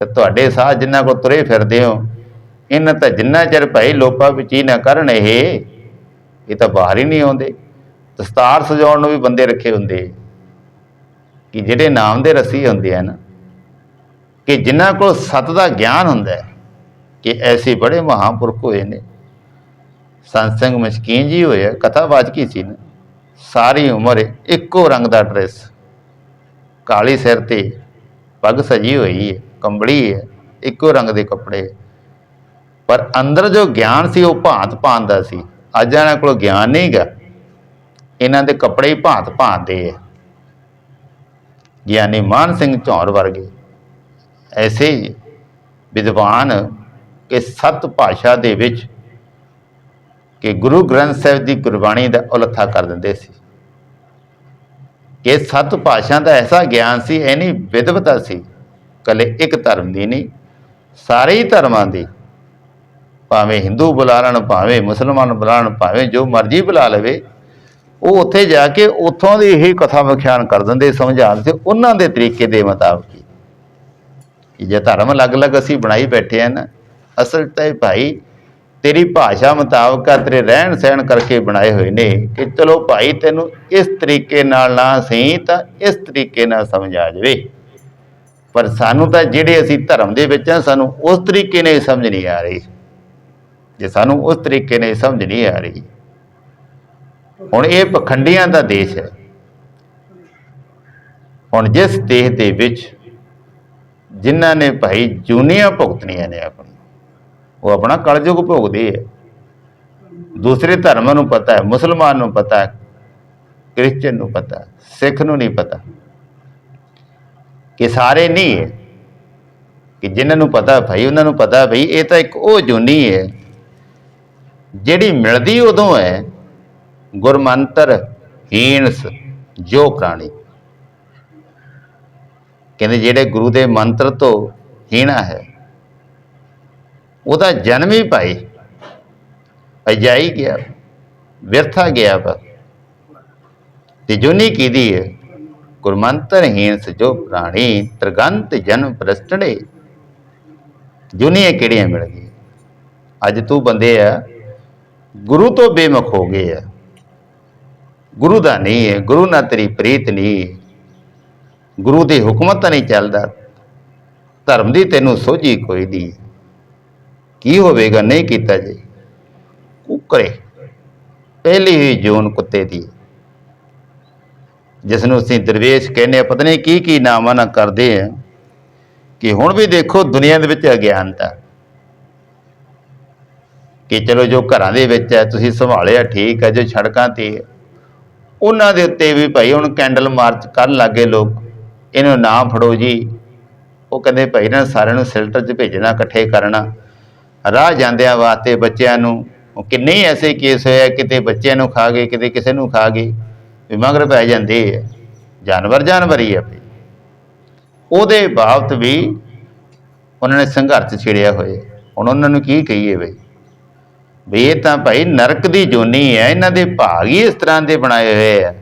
ਤੇ ਤੁਹਾਡੇ ਸਾਹ ਜਿੰਨਾ ਕੋ ਤੁਰੇ ਫਿਰਦੇ ਹੋ, ਇਹਨਾਂ ਤਾਂ ਜਿੰਨਾ ਚਿਰ ਭਾਈ ਲੋਪਾ ਵਿੱਚ ਹੀ ਨਾ ਕਰਨ ਇਹ ਇਹ ਤਾਂ ਬਾਹਰ ਹੀ ਨਹੀਂ ਆਉਂਦੇ। ਦਸਤਾਰ ਸਜਾਉਣ ਨੂੰ ਵੀ ਬੰਦੇ ਰੱਖੇ ਹੁੰਦੇ। ਕਿ ਜਿਹੜੇ ਨਾਮ ਦੇ ਰਸੀ ਹੁੰਦੇ ਆ ਨਾ ਕਿ ਜਿਨ੍ਹਾਂ ਕੋਲ ਸਤ ਦਾ ਗਿਆਨ ਹੁੰਦਾ ਹੈ, ਕਿ ਐਸੇ ਬੜੇ ਮਹਾਂਪੁਰਖ ਹੋਏ ਨੇ। ਸੰਤ ਸਿੰਘ ਮਸ਼ਕੀਨ ਜੀ ਹੋਏ ਕਥਾਵਾਚਕੀ ਸੀ ਨਾ, ਸਾਰੀ ਉਮਰ ਇੱਕੋ ਰੰਗ ਦਾ ਡਰੈਸ। ਕਾਲੀ ਸਿਰ ਤੇ ਪੱਗ ਸਜੀ ਹੋਈ ਹੈ, ਕੰਬਲੀ ਹੈ, ਇੱਕੋ ਰੰਗ ਦੇ ਕੱਪੜੇ ਪਰ ਅੰਦਰ ਜੋ ਗਿਆਨ ਸੀ, ਉਹ ਭਾਂਤ ਭਾਂਤ ਦਾ ਸੀ। ਅੱਜ ਇਹਨਾਂ ਕੋਲ ਗਿਆਨ ਨਹੀਂਗਾ ਇਹਨਾਂ ਦੇ ਕੱਪੜੇ ਹੀ ਭਾਂਤ ਭਾਂਤ ਦੇ ਹੈ। ਗਿਆਨੀ ਮਾਨ ਸਿੰਘ ਝੌਰ ਵਰਗੇ ਐਸੇ ਵਿਦਵਾਨ ਕਿ ਸਤ ਭਾਸ਼ਾ ਦੇ ਵਿੱਚ ਕਿ ਗੁਰੂ ਗ੍ਰੰਥ ਸਾਹਿਬ ਦੀ ਗੁਰਬਾਣੀ ਦਾ ਉਲੱਥਾ ਕਰ ਦਿੰਦੇ ਸੀ। ਕਿ ਸਤ ਭਾਸ਼ਾ ਦਾ ਐਸਾ ਗਿਆਨ ਸੀ ਐਨੀ ਵਿਦਵਤਾ ਸੀ, ਕੱਲੇ ਇੱਕ ਧਰਮ ਦੀ ਨਹੀਂ, ਸਾਰੇ ਹੀ ਧਰਮਾਂ ਦੀ। ਭਾਵੇਂ ਹਿੰਦੂ ਬੁਲਾ ਲੈਣ ਭਾਵੇਂ ਮੁਸਲਮਾਨ ਬੁਲਾ ਲੈਣ ਭਾਵੇਂ ਜੋ ਮਰਜ਼ੀ ਬੁਲਾ ਲਵੇ, ਉਹ ਉੱਥੇ ਜਾ ਕੇ ਉੱਥੋਂ ਦੀ ਹੀ ਕਥਾ ਵਿਖਿਆਨ ਕਰ ਦਿੰਦੇ ਸਮਝਾਉਂਦੇ ਉਹਨਾਂ ਦੇ ਤਰੀਕੇ ਦੇ ਮੁਤਾਬਕ ਹੀ। ਕਿ ਜੇ ਧਰਮ ਅਲੱਗ-ਅਲੱਗ ਅਸੀਂ ਬਣਾਈ ਬੈਠੇ ਆ ਨਾ ਅਸਲ 'ਤੇ ਭਾਈ ਤੇਰੀ ਭਾਸ਼ਾ ਮੁਤਾਬਕ ਆ, ਤੇਰੇ ਰਹਿਣ ਸਹਿਣ ਕਰਕੇ ਬਣਾਏ ਹੋਏ ਨੇ। ਕਿ ਚਲੋ ਭਾਈ ਤੈਨੂੰ ਇਸ ਤਰੀਕੇ ਨਾਲ ਨਾ ਸਹੀ ਤਾਂ ਇਸ ਤਰੀਕੇ ਨਾਲ ਸਮਝ ਆ ਜਾਵੇ। ਪਰ ਸਾਨੂੰ ਤਾਂ ਜਿਹੜੇ ਅਸੀਂ ਧਰਮ ਦੇ ਵਿੱਚ ਆ ਸਾਨੂੰ ਉਸ ਤਰੀਕੇ ਨਾਲ ਸਮਝ ਨਹੀਂ ਆ ਰਹੀ। ਜੇ ਸਾਨੂੰ ਉਸ ਤਰੀਕੇ ਨਾਲ ਸਮਝ ਨਹੀਂ ਆ ਰਹੀ ਹੁਣ ਇਹ ਪਖੰਡੀਆਂ ਦਾ ਦੇਸ਼ ਹੈ। ਹੁਣ ਜਿਸ ਦੇਸ਼ ਦੇ ਵਿੱਚ ਜਿਨ੍ਹਾਂ ਨੇ ਭਾਈ ਜੂਨੀਆਂ ਭੁਗਤਣੀਆਂ ਨੇ ਆਪਣੀ ਉਹ ਆਪਣਾ ਕਲਯੁਗ ਭੋਗਦੇ ਹੈ। ਦੂਸਰੇ ਧਰਮਾਂ ਨੂੰ ਪਤਾ ਹੈ, ਮੁਸਲਮਾਨ ਨੂੰ ਪਤਾ ਹੈ ਕ੍ਰਿਸਚੀਅਨ ਨੂੰ ਪਤਾ ਸਿੱਖ ਨੂੰ ਨਹੀਂ ਪਤਾ। ਕਿ ਸਾਰੇ ਨਹੀਂ ਹੈ ਕਿ ਜਿਨ੍ਹਾਂ ਨੂੰ ਪਤਾ ਭਾਈ, ਉਹਨਾਂ ਨੂੰ ਪਤਾ ਭਾਈ, ਇਹ ਤਾਂ ਇੱਕ ਉਹ ਜੂਨੀ ਹੈ, ਜਿਹੜੀ ਮਿਲਦੀ ਉਦੋਂ ਹੈ, ਗੁਰਮੰਤਰ, ਹੀਣਸ, ਜੋ ਪ੍ਰਾਣੀ। ਕਹਿੰਦੇ ਜਿਹੜੇ ਗੁਰੂ ਦੇ ਮੰਤਰ ਤੋਂ ਹੀਣਾ ਹੈ ਉਹਦਾ ਜਨਮ ਹੀ ਭਾਈ ਅਜਾਈ ਗਿਆ, ਵਿਰਥਾ ਗਿਆ ਵਾ। ਤੇ ਜੁਨੀ ਕੀਦੀ ਹੈ ਗੁਰਮੰਤਰ ਹੀਣ ਸਜੋ ਪ੍ਰਾਣੀ, ਤ੍ਰਿਗੰਤ ਜਨਮ ਪ੍ਰਸਟੜੇ ਜੁਨੀਆਂ ਕਿਹੜੀਆਂ ਮਿਲ ਗਈ ਅੱਜ ਤੂੰ ਬੰਦੇ ਆ, ਗੁਰੂ ਤੋਂ ਬੇਮੁਖ ਹੋ ਗਏ ਆ। ਗੁਰੂ ਦਾ ਨਹੀਂ ਹੈ ਗੁਰੂ ਨਾਲ ਤੇਰੀ ਪ੍ਰੀਤ ਨਹੀਂ ਗੁਰੂ ਦੀ ਹੁਕਮਤ ਨਹੀਂ ਚੱਲਦਾ। ਧਰਮ ਦੀ ਤੈਨੂੰ ਸੋਝੀ ਕੋਈ ਨਹੀਂ ਕੀ ਹੋਵੇਗਾ? ਨਹੀਂ ਕੀਤਾ ਜੀ। ਕੁਕਰੇ ਪਹਿਲੀ ਹੀ ਜੂਨ ਕੁੱਤੇ ਦੀ। ਜਿਸ ਨੂੰ ਅਸੀਂ ਦਰਵੇਸ਼ ਕਹਿੰਦੇ ਆ ਪਤਾ ਨਹੀਂ ਕੀ ਕੀ ਨਾਮਾਂ ਨਾਲ ਕਰਦੇ ਆ। ਕਿ ਹੁਣ ਵੀ ਦੇਖੋ, ਦੁਨੀਆ ਦੇ ਵਿੱਚ ਅਗਿਆਨਤਾ। ਕਿ ਚਲੋ ਜੋ ਘਰਾਂ ਦੇ ਵਿੱਚ ਹੈ ਤੁਸੀਂ ਸੰਭਾਲਿਆ ਠੀਕ ਹੈ ਜੋ ਸੜਕਾਂ ਤੇ ਉਹਨਾਂ ਦੇ ਉੱਤੇ ਵੀ ਭਾਈ ਹੁਣ ਕੈਂਡਲ ਮਾਰਚ ਕਰਨ ਲੱਗੇ ਲੋਕ। ਇਹਨੂੰ ਨਾ ਫੜੋ ਜੀ। ਉਹ ਕਹਿੰਦੇ ਭਾਈ ਨਾ ਸਾਰਿਆਂ ਨੂੰ ਸਿਲਟਰ 'ਚ ਭੇਜਣਾ, ਇਕੱਠੇ ਕਰਨਾ। ਰਾਹ ਜਾਂਦਿਆਂ ਵਾਸਤੇ ਬੱਚਿਆਂ ਨੂੰ ਕਿੰਨੇ ਹੀ ਐਸੇ ਕੇਸ ਹੋਏ ਆ, ਕਿਤੇ ਬੱਚਿਆਂ ਨੂੰ ਖਾ ਗਏ, ਕਿਤੇ ਕਿਸੇ ਨੂੰ ਖਾ ਗਏ, ਵੀ ਮਗਰ ਪੈ ਜਾਂਦੇ ਆ। ਜਾਨਵਰ ਜਾਨਵਰ ਹੀ ਆ ਭਈ ਉਹਦੇ ਬਾਬਤ ਵੀ ਉਹਨਾਂ ਨੇ ਸੰਘਰਸ਼ ਛੇੜਿਆ ਹੋਇਆ। ਹੁਣ ਉਹਨਾਂ ਨੂੰ ਕੀ ਕਹੀਏ ਬਈ? ਵੀ ਇਹ ਤਾਂ ਭਾਈ ਨਰਕ ਦੀ ਜੋਨੀ ਹੈ ਇਹਨਾਂ ਦੇ ਭਾਗ ਹੀ ਇਸ ਤਰ੍ਹਾਂ ਦੇ ਬਣਾਏ ਹੋਏ ਆ।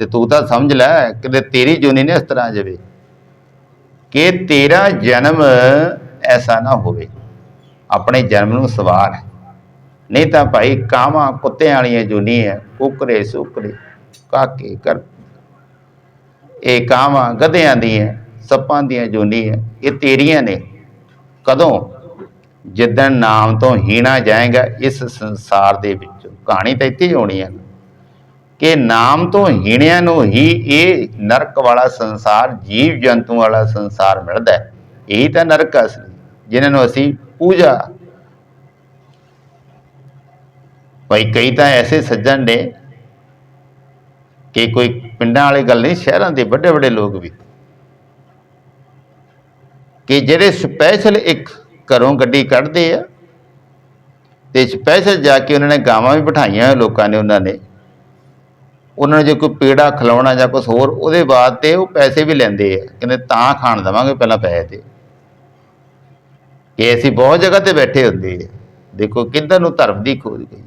ਤੇ ਤੂੰ ਤਾਂ ਸਮਝ ਲੈ, ਕਿਤੇ ਤੇਰੀ ਜੋਨੀ ਨੇ ਇਸ ਤਰ੍ਹਾਂ ਜਾਵੇ। ਕਿ ਤੇਰਾ ਜਨਮ ਐਸਾ ਨਾ ਹੋਵੇ। ਆਪਣੇ ਜਨਮ ਨੂੰ ਸਵਾਰ ਨਹੀਂ ਤਾਂ ਭਾਈ ਕਾਵਾਂ ਕੁੱਤਿਆਂ ਵਾਲੀਆਂ ਜੋਨੀ ਹੈ ਕੁਕਰੇ ਸੁਕਰੇ ਕਾਕੇ ਕਰ ਇਹ ਕਾਵਾਂ ਗਧਿਆਂ ਦੀਆਂ, ਸੱਪਾਂ ਦੀਆਂ ਜੋਨੀ ਹੈ, ਇਹ ਤੇਰੀਆਂ ਨੇ। ਕਦੋਂ? ਜਿੱਦਣ ਨਾਮ ਤੋਂ ਹੀਣਾ ਜਾਏਗਾ ਇਸ ਸੰਸਾਰ ਦੇ ਵਿੱਚ। ਕਹਾਣੀ ਤਾਂ ਇੱਥੇ ਹੀ ਹੋਣੀ ਹੈ। ਕਿ ਨਾਮ ਤੋਂ ਹੀਣਿਆਂ ਨੂੰ ਹੀ ਇਹ ਨਰਕ ਵਾਲਾ ਸੰਸਾਰ ਜੀਵ ਜੰਤੂ ਵਾਲਾ ਸੰਸਾਰ ਮਿਲਦਾ ਹੈ। ਇਹੀ ਤਾਂ ਨਰਕ ਅਸਲੀ। ਜਿਨ੍ਹਾਂ ਨੂੰ ਅਸੀਂ ਪੂਜਾ। ਭਾਈ, ਕਈ ਤਾਂ ਐਸੇ ਸੱਜਣ ਨੇ ਕਿ ਕੋਈ ਪਿੰਡਾਂ ਵਾਲੀ ਗੱਲ ਨਹੀਂ, ਸ਼ਹਿਰਾਂ ਦੇ ਵੱਡੇ ਵੱਡੇ ਲੋਕ ਵੀ। ਕਿ ਜਿਹੜੇ ਸਪੈਸ਼ਲ ਇੱਕ ਘਰੋਂ ਗੱਡੀ ਕੱਢਦੇ ਆ ਤੇ ਸਪੈਸ਼ਲ ਜਾ ਕੇ ਉਹਨਾਂ ਨੇ ਗਾਵਾਂ ਵੀ ਬਿਠਾਈਆਂ ਲੋਕਾਂ ਨੇ ਉਹਨਾਂ ਨੇ। ਉਹਨਾਂ ਨੂੰ ਜੇ ਕੋਈ ਪੇੜਾ ਖਿਲਾਉਣਾ ਜਾਂ ਕੁਝ ਹੋਰ, ਉਹਦੇ ਬਾਅਦ ਤੇ ਉਹ ਪੈਸੇ ਵੀ ਲੈਂਦੇ ਆ। ਕਹਿੰਦੇ, ਤਾਂ ਖਾਣ ਦੇਵਾਂਗੇ, ਪਹਿਲਾਂ ਪੈਸੇ ਦੇ। ਕਿ ਅਸੀਂ ਬਹੁਤ ਜਗ੍ਹਾ ਤੇ ਬੈਠੇ ਹੁੰਦੇ ਆ ਦੇਖੋ ਕਿੱਧਰ ਨੂੰ ਧਰਮ ਦੀ ਖੋਜ ਗਈ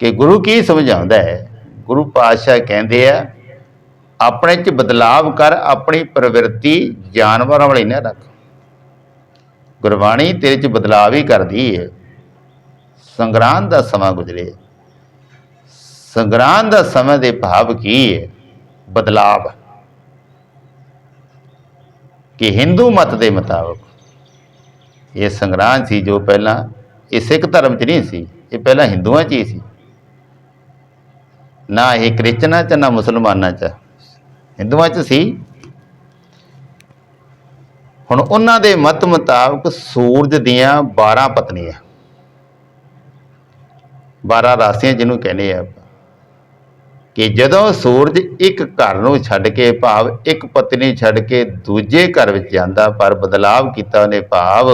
ਕਿ ਗੁਰੂ ਕੀ ਸਮਝਾਉਂਦਾ ਹੈ? ਗੁਰੂ ਪਾਤਸ਼ਾਹ ਕਹਿੰਦੇ ਆ, ਆਪਣੇ ਚ ਬਦਲਾਵ ਕਰ, ਆਪਣੀ ਪ੍ਰਵਿਰਤੀ ਜਾਨਵਰਾਂ ਵਾਲੀ ਨਾ ਰੱਖ। ਗੁਰਬਾਣੀ ਤੇਰੇ ਚ ਬਦਲਾਵ ਹੀ ਕਰਦੀ ਹੈ ਸੰਗਰਾਂਦ ਦਾ ਸਮਾਂ ਗੁਜ਼ਰੇ। ਸੰਗਰਾਂਦ ਦਾ ਸਮਾਂ ਦੇ ਭਾਵ ਕੀ ਹੈ ਬਦਲਾਵ। ਕਿ ਹਿੰਦੂ ਮਤ ਦੇ ਮੁਤਾਬਕ ਇਹ ਸੰਗਰਾਂਦ ਸੀ ਜੋ ਪਹਿਲਾਂ, ਇਹ ਸਿੱਖ ਧਰਮ ਚ ਨਹੀਂ ਸੀ, ਇਹ ਪਹਿਲਾਂ ਹਿੰਦੂਆਂ ਚ ਹੀ ਸੀ। ਨਾ ਇਹ ਕ੍ਰਿਸਚਨਾਂ ਚ, ਨਾ ਮੁਸਲਮਾਨਾਂ ਚ, ਹਿੰਦੂਆਂ ਚ ਸੀ। ਹੁਣ ਉਹਨਾਂ ਦੇ ਮਤ ਮੁਤਾਬਕ ਸੂਰਜ ਦੀਆਂ 12 ਪਤਨੀਆਂ 12 ਰਾਸੀਆਂ ਜਿਹਨੂੰ ਕਹਿੰਦੇ ਆ ਆਪਾਂ। ਕਿ ਜਦੋਂ ਸੂਰਜ ਇੱਕ ਘਰ ਨੂੰ ਛੱਡ ਕੇ ਭਾਵ ਇੱਕ ਪਤਨੀ ਛੱਡ ਕੇ ਦੂਜੇ ਘਰ ਵਿੱਚ ਜਾਂਦਾ, ਪਰ ਬਦਲਾਵ ਕੀਤਾ ਉਹਨੇ ਭਾਵ,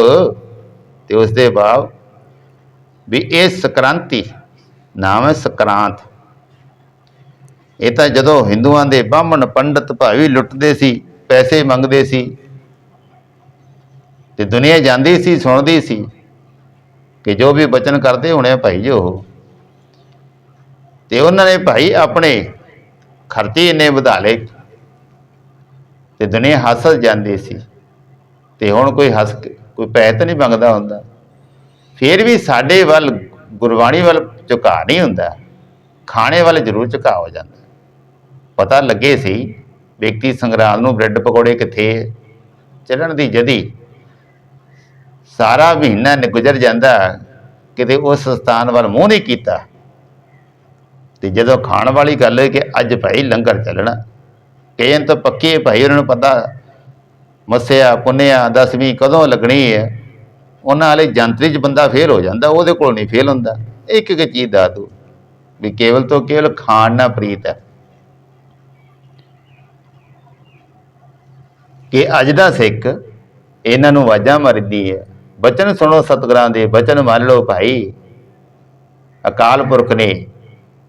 ਤੇ ਉਸ ਦੇ ਭਾਵ ਵੀ ਇਹ ਸਕ੍ਰਾਂਤੀ ਨਾਮ ਹੈ ਸਕ੍ਰਾਂਤ। ਇਹ ਤਾਂ ਜਦੋਂ ਹਿੰਦੂਆਂ ਦੇ ਬਾਹਮਣ ਪੰਡਤ ਭਾਵੀ ਲੁੱਟਦੇ ਸੀ, ਪੈਸੇ ਮੰਗਦੇ ਸੀ, ਤੇ ਦੁਨੀਆ ਜਾਂਦੀ ਸੀ, ਸੁਣਦੀ ਸੀ ਕਿ ਜੋ ਵੀ ਬਚਨ ਕਰਦੇ ਹੋਣੇ ਆ ਭਾਈ ਜੋ ਤੇ ਉਹਨਾਂ ਨੇ ਭਾਈ ਆਪਣੇ ਖਰਚੇ ਇੰਨੇ ਵਧਾ ਲਏ ਤੇ ਦੁਨੀਆ ਹੱਸ ਜਾਂਦੀ ਸੀ ਤੇ ਹੁਣ ਕੋਈ ਹੱਸ ਕੋਈ ਪੈਸੇ ਤਾਂ ਨਹੀਂ ਮੰਗਦਾ ਹੁੰਦਾ। ਫਿਰ ਵੀ ਸਾਡੇ ਵੱਲ ਗੁਰਬਾਣੀ ਵੱਲ ਝੁਕਾ ਨਹੀਂ ਹੁੰਦਾ। ਖਾਣੇ ਵੱਲ ਜ਼ਰੂਰ ਝੁਕਾ ਹੋ ਜਾਂਦਾ। ਪਤਾ ਲੱਗੇ ਸੀ ਵਿਅਕਤੀ ਸੰਗਰਾਲ ਨੂੰ ਬ੍ਰੈਡ ਪਕੌੜੇ ਕਿੱਥੇ ਚੱਲਣ ਦੀ ਜਦੀ ਸਾਰਾ ਮਹੀਨਾ ਨਿ ਜਾਂਦਾ, ਕਿਤੇ ਉਸ ਸਥਾਨ ਵੱਲ ਮੂੰਹ ਨਹੀਂ ਕੀਤਾ। ਤੇ ਜਦੋਂ ਖਾਣ ਵਾਲੀ ਗੱਲ ਹੈ ਕਿ ਅੱਜ ਭਾਈ ਲੰਗਰ ਚੱਲਣਾ ਕਈਆਂ ਤਾਂ ਪੱਕੇ ਭਾਈ ਉਹਨਾਂ ਨੂੰ ਪਤਾ ਮੱਸਿਆ, ਪੁੰਨਿਆ, ਦਸਵੀਂ ਕਦੋਂ ਲੱਗਣੀ ਹੈ, ਉਹਨਾਂ ਵਾਲੇ ਜੰਤਰੀ ਚ ਬੰਦਾ ਫੇਲ ਹੋ ਜਾਂਦਾ, ਉਹਦੇ ਕੋਲ ਨਹੀਂ ਫੇਲ ਹੁੰਦਾ। ਇੱਕ ਇੱਕ ਚੀਜ਼ ਦੱਸ ਦੋ ਵੀ ਕੇਵਲ ਤੋਂ ਕੇਵਲ ਖਾਣ ਨਾਲ ਪ੍ਰੀਤ ਹੈ। ਕਿ ਅੱਜ ਦਾ ਸਿੱਖ ਇਹਨਾਂ ਨੂੰ ਆਵਾਜ਼ਾਂ ਮਰਦੀ ਹੈ, ਬਚਨ ਸੁਣੋ ਸਤਿਗੁਰਾਂ ਦੇ, ਬਚਨ ਮੰਨ ਲਓ ਭਾਈ। ਅਕਾਲ ਪੁਰਖ ਨੇ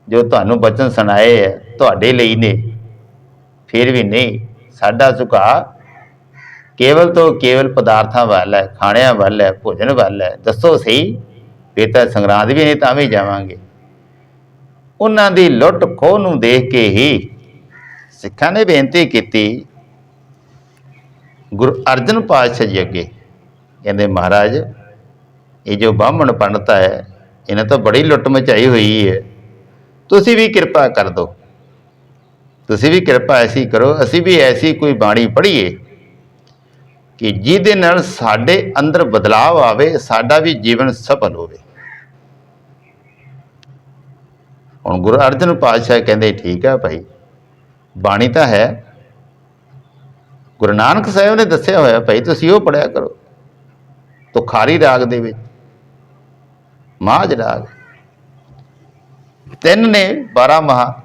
ਜੋ ਤੁਹਾਨੂੰ ਬਚਨ ਸੁਣਾਏ ਹੈ ਤੁਹਾਡੇ ਲਈ ਨੇ। ਫਿਰ ਵੀ ਨਹੀਂ, ਸਾਡਾ ਝੁਕਾ ਕੇਵਲ ਤੋਂ ਕੇਵਲ ਪਦਾਰਥਾਂ ਵੱਲ ਹੈ, ਖਾਣਿਆਂ ਵੱਲ ਹੈ, ਭੋਜਨ ਵੱਲ ਹੈ। ਦੱਸੋ ਸਹੀ, ਫਿਰ ਤਾਂ ਸੰਗਰਾਂਦ ਵੀ ਨਹੀਂ, ਤਾਂ ਵੀ ਜਾਵਾਂਗੇ। ਉਹਨਾਂ ਦੀ ਲੁੱਟ ਖੋਹ ਨੂੰ ਦੇਖ ਕੇ ਹੀ ਸਿੱਖਾਂ ਨੇ ਬੇਨਤੀ ਕੀਤੀ, ਗੁਰੂ ਅਰਜਨ ਪਾਤਸ਼ਾਹ ਜੀ ਅੱਗੇ। ਕਹਿੰਦੇ, ਮਹਾਰਾਜ, ਇਹ ਜੋ ਬਾਹਮਣ ਪੰਡਤ ਹੈ, ਇਹਨਾਂ ਤਾਂ ਬੜੀ ਲੁੱਟ ਮਚਾਈ ਹੋਈ ਹੈ। ਤੁਸੀਂ ਵੀ ਕਿਰਪਾ ਕਰ ਦਿਓ। ਤੁਸੀਂ ਵੀ ਕਿਰਪਾ ਐਸੀ ਕਰੋ। ਅਸੀਂ ਵੀ ਐਸੀ ਕੋਈ ਬਾਣੀ ਪੜ੍ਹੀਏ ਕਿ ਜਿਹਦੇ ਨਾਲ ਸਾਡੇ ਅੰਦਰ ਬਦਲਾਅ ਆਵੇ, ਸਾਡਾ ਵੀ ਜੀਵਨ ਸਫਲ ਹੋਵੇ। ਹੁਣ ਗੁਰੂ ਅਰਜਨ ਪਾਤਸ਼ਾਹ ਕਹਿੰਦੇ, ਠੀਕ ਹੈ ਭਾਈ, ਬਾਣੀ ਤਾਂ ਹੈ। ਗੁਰੂ ਨਾਨਕ ਸਾਹਿਬ ਨੇ ਦੱਸਿਆ ਹੋਇਆ, ਭਾਈ, ਤੁਸੀਂ ਉਹ ਪੜਿਆ ਕਰੋ। ਤੁਖਾਰੀ ਰਾਗ ਦੇ ਵਿੱਚ, ਮਾਝ ਰਾਗ। ਤਿੰਨ ਨੇ 12 ਮਹਾ।